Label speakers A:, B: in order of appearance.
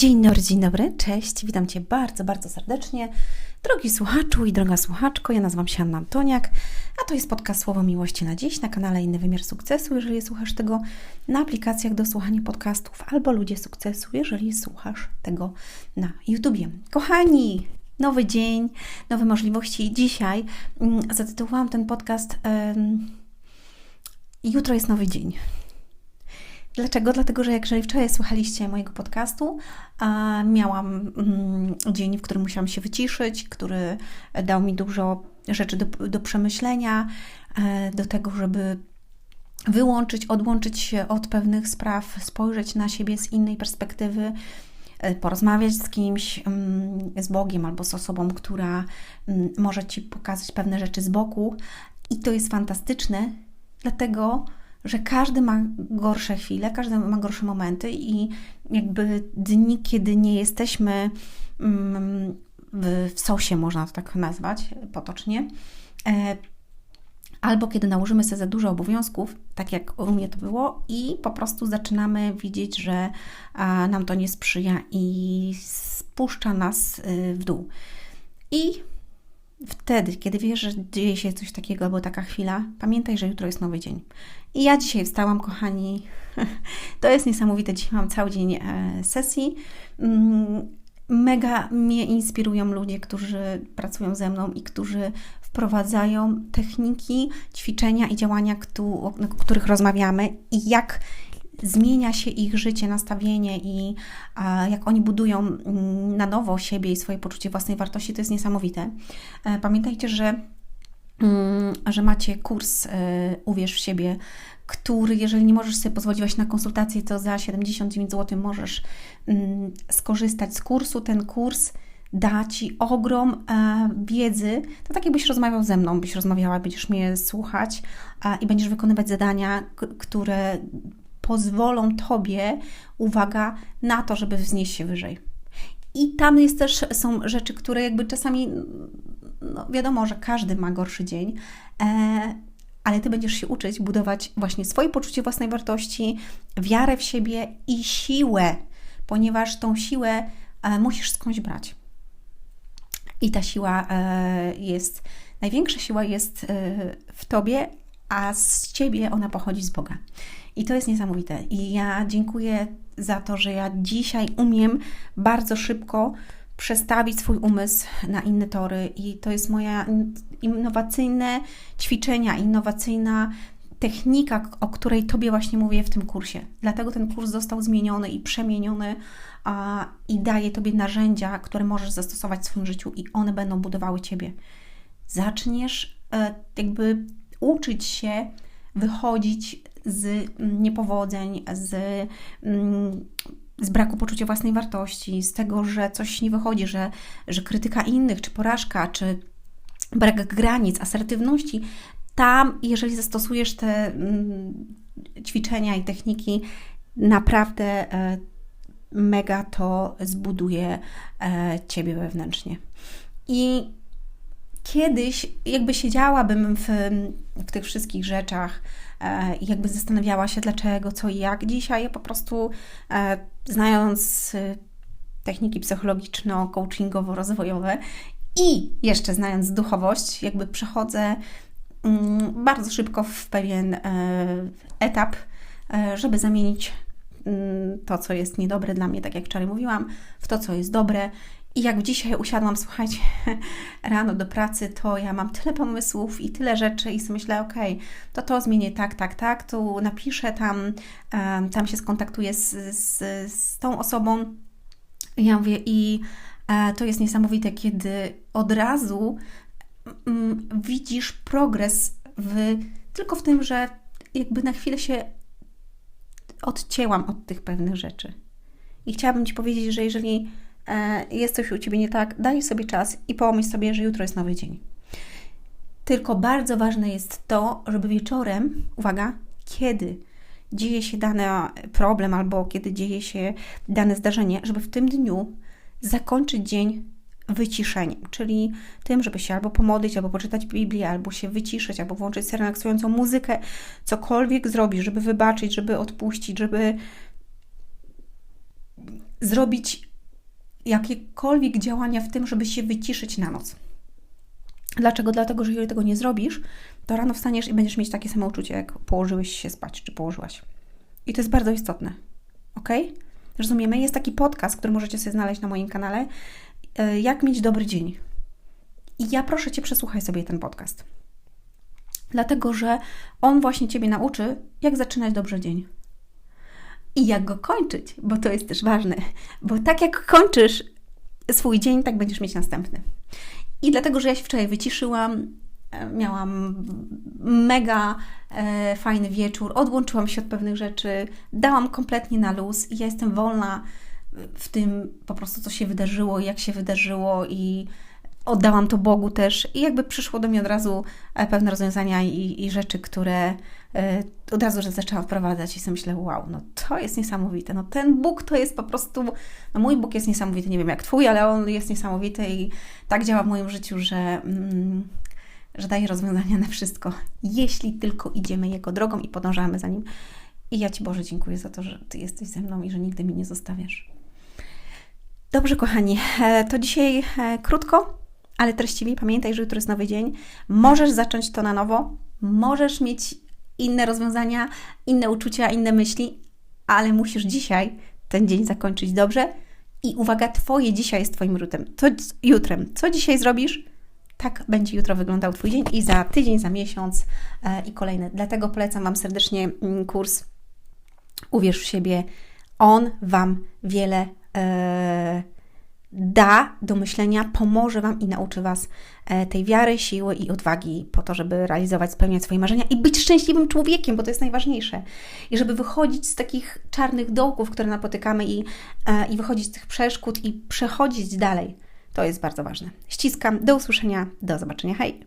A: Dzień dobry, dzień dobry, cześć, witam Cię bardzo, bardzo serdecznie. Drogi słuchaczu i droga słuchaczko, ja nazywam się Anna Antoniak, a to jest podcast Słowo Miłości na dziś na kanale Inny Wymiar Sukcesu, jeżeli słuchasz tego na aplikacjach do słuchania podcastów, albo Ludzie Sukcesu, jeżeli słuchasz tego na YouTubie. Kochani, nowy dzień, nowe możliwości. Dzisiaj mm, zatytułowałam ten podcast Jutro jest nowy dzień. Dlaczego? Dlatego, że jeżeli wczoraj słuchaliście mojego podcastu, miałam mm, dzień, w którym musiałam się wyciszyć, który dał mi dużo rzeczy do, do przemyślenia, e, do tego, żeby wyłączyć, odłączyć się od pewnych spraw, spojrzeć na siebie z innej perspektywy, e, porozmawiać z kimś, mm, z Bogiem albo z osobą, która mm, może Ci pokazać pewne rzeczy z boku. I to jest fantastyczne, dlatego że każdy ma gorsze chwile, każdy ma gorsze momenty i jakby dni, kiedy nie jesteśmy mm, w sosie, można to tak nazwać potocznie, e, albo kiedy nałożymy sobie za dużo obowiązków, tak jak u mnie to było, i po prostu zaczynamy widzieć, że nam to nie sprzyja i spuszcza nas y, w dół. I wtedy, kiedy wiesz, że dzieje się coś takiego albo taka chwila, pamiętaj, że jutro jest nowy dzień. I ja dzisiaj wstałam, kochani. To jest niesamowite. Dzisiaj mam cały dzień e, sesji. Mm, mega mnie inspirują ludzie, którzy pracują ze mną i którzy wprowadzają techniki, ćwiczenia i działania, o których rozmawiamy, i jak zmienia się ich życie, nastawienie i jak oni budują mm, na nowo siebie i swoje poczucie własnej wartości, to jest niesamowite. E, pamiętajcie, że, mm, że macie kurs e, Uwierz w siebie, który, jeżeli nie możesz sobie pozwolić na konsultację, to za 79 zł możesz mm, skorzystać z kursu. Ten kurs da Ci ogrom e, wiedzy. To tak jakbyś rozmawiał ze mną, byś rozmawiała, będziesz mnie słuchać i będziesz wykonywać zadania, które pozwolą Tobie, uwaga, na to, żeby wznieść się wyżej. I tam jest też, są rzeczy, które jakby czasami, no wiadomo, że każdy ma gorszy dzień, e, ale Ty będziesz się uczyć budować właśnie swoje poczucie własnej wartości, wiarę w siebie i siłę, ponieważ tą siłę e, musisz skądś brać. I ta siła e, jest, największa siła jest e, w Tobie, a z Ciebie ona pochodzi z Boga. I to jest niesamowite. I ja dziękuję za to, że ja dzisiaj umiem bardzo szybko przestawić swój umysł na inne tory i to jest moja innowacyjne ćwiczenia, innowacyjna technika, o której Tobie właśnie mówię w tym kursie. Dlatego ten kurs został zmieniony i przemieniony a, i daje Tobie narzędzia, które możesz zastosować w swoim życiu i one będą budowały Ciebie. Zaczniesz e, jakby uczyć się wychodzić z niepowodzeń, z, mm, z braku poczucia własnej wartości, z tego, że coś nie wychodzi, że, że krytyka innych, czy porażka, czy brak granic, asertywności, tam, jeżeli zastosujesz te mm, ćwiczenia i techniki, naprawdę e, mega to zbuduje e, ciebie wewnętrznie. I kiedyś, jakby siedziałabym w, w tych wszystkich rzeczach, E, i jakby zastanawiała się dlaczego, co i jak. Dzisiaj po prostu e, znając e, techniki psychologiczno-coachingowo-rozwojowe i jeszcze znając duchowość, jakby przechodzę mm, bardzo szybko w pewien etap, żeby zamienić mm, to, co jest niedobre dla mnie, tak jak wczoraj mówiłam, w to, co jest dobre i jak dzisiaj usiadłam, słuchajcie, rano do pracy, to ja mam tyle pomysłów i tyle rzeczy i sobie myślę, ok, to to zmienię tak, tak, tak, tu napiszę, tam, tam się skontaktuję z, z, z tą osobą. Ja mówię i e, to jest niesamowite, kiedy od razu widzisz progres w, tylko w tym, że jakby na chwilę się odcięłam od tych pewnych rzeczy. I chciałabym Ci powiedzieć, że jeżeli jest coś u Ciebie nie tak, daj sobie czas i pomyśl sobie, że jutro jest nowy dzień. Tylko bardzo ważne jest to, żeby wieczorem, uwaga, kiedy dzieje się dany problem albo kiedy dzieje się dane zdarzenie, żeby w tym dniu zakończyć dzień wyciszeniem, czyli tym, żeby się albo pomodlić, albo poczytać Biblię, albo się wyciszyć, albo włączyć relaksującą muzykę, cokolwiek zrobić, żeby wybaczyć, żeby odpuścić, żeby zrobić jakiekolwiek działania w tym, żeby się wyciszyć na noc. Dlaczego? Dlatego, że jeżeli tego nie zrobisz, to rano wstaniesz i będziesz mieć takie samo uczucie, jak położyłeś się spać, czy położyłaś. I to jest bardzo istotne. Ok? Rozumiemy? Jest taki podcast, który możecie sobie znaleźć na moim kanale. e, Jak mieć dobry dzień. I ja proszę Cię, przesłuchaj sobie ten podcast. Dlatego, że on właśnie Ciebie nauczy, jak zaczynać dobrze dzień. I jak go kończyć, bo to jest też ważne. Bo tak jak kończysz swój dzień, tak będziesz mieć następny. I dlatego, że ja się wczoraj wyciszyłam, e, miałam mega e, fajny wieczór, odłączyłam się od pewnych rzeczy, dałam kompletnie na luz i ja jestem wolna w tym po prostu, co się wydarzyło, jak się wydarzyło i oddałam to Bogu też i jakby przyszło do mnie od razu e, pewne rozwiązania i, i rzeczy, które e, od razu że zaczęłam wprowadzać i sobie myślę, wow, no to jest niesamowite. No ten Bóg to jest po prostu, no mój Bóg jest niesamowity, nie wiem jak Twój, ale On jest niesamowity i tak działa w moim życiu, że, mm, że daje rozwiązania na wszystko, jeśli tylko idziemy Jego drogą i podążamy za Nim. I ja Ci Boże dziękuję za to, że Ty jesteś ze mną i że nigdy mnie nie zostawiasz. Dobrze, kochani, e, to dzisiaj krótko, ale treściwie. Pamiętaj, że jutro jest nowy dzień. Możesz zacząć to na nowo, możesz mieć inne rozwiązania, inne uczucia, inne myśli, ale musisz dzisiaj ten dzień zakończyć dobrze. I uwaga, Twoje dzisiaj jest Twoim rutem. To jutrem. Co dzisiaj zrobisz? Tak będzie jutro wyglądał Twój dzień i za tydzień, za miesiąc e, i kolejny. Dlatego polecam Wam serdecznie mm, kurs Uwierz w siebie. On Wam wiele e, da do myślenia, pomoże Wam i nauczy Was e, tej wiary, siły i odwagi po to, żeby realizować, spełniać swoje marzenia i być szczęśliwym człowiekiem, bo to jest najważniejsze. I żeby wychodzić z takich czarnych dołków, które napotykamy i, e, i wychodzić z tych przeszkód i przechodzić dalej. To jest bardzo ważne. Ściskam. Do usłyszenia. Do zobaczenia. Hej!